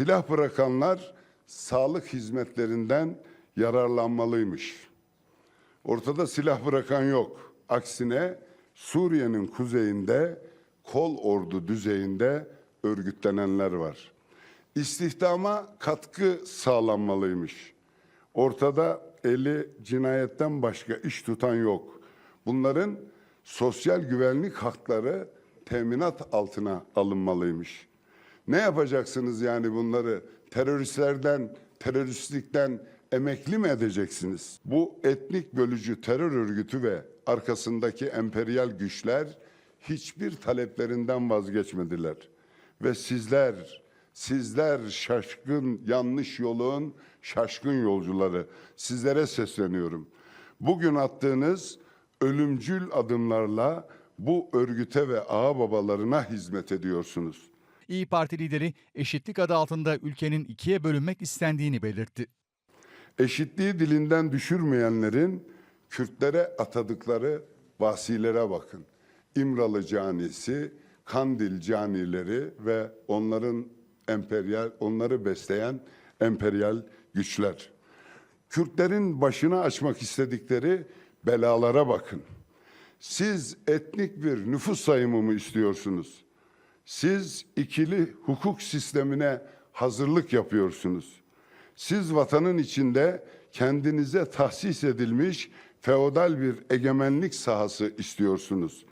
silah bırakanlar sağlık hizmetlerinden yararlanmalıymış. Ortada silah bırakan yok. Aksine Suriye'nin kuzeyinde kol ordu düzeyinde örgütlenenler var. İstihdama katkı sağlanmalıymış. Ortada eli cinayetten başka iş tutan yok. Bunların sosyal güvenlik hakları teminat altına alınmalıymış. Ne yapacaksınız yani bunları teröristlerden, teröristlikten emekli mi edeceksiniz? Bu etnik bölücü terör örgütü ve arkasındaki emperyal güçler hiçbir taleplerinden vazgeçmediler. Ve sizler, sizler şaşkın yanlış yolun şaşkın yolcuları sizlere sesleniyorum. Bugün attığınız ölümcül adımlarla bu örgüte ve ağa babalarına hizmet ediyorsunuz. İyi Parti lideri eşitlik adı altında ülkenin ikiye bölünmek istendiğini belirtti. Eşitliği dilinden düşürmeyenlerin Kürtlere atadıkları vasilere bakın. İmralı canisi, Kandil canileri ve onların emperyal, onları besleyen emperyal güçler. Kürtlerin başına açmak istedikleri belalara bakın. Siz etnik bir nüfus sayımı mı istiyorsunuz? Siz ikili hukuk sistemine hazırlık yapıyorsunuz. Siz vatanın içinde kendinize tahsis edilmiş feodal bir egemenlik sahası istiyorsunuz.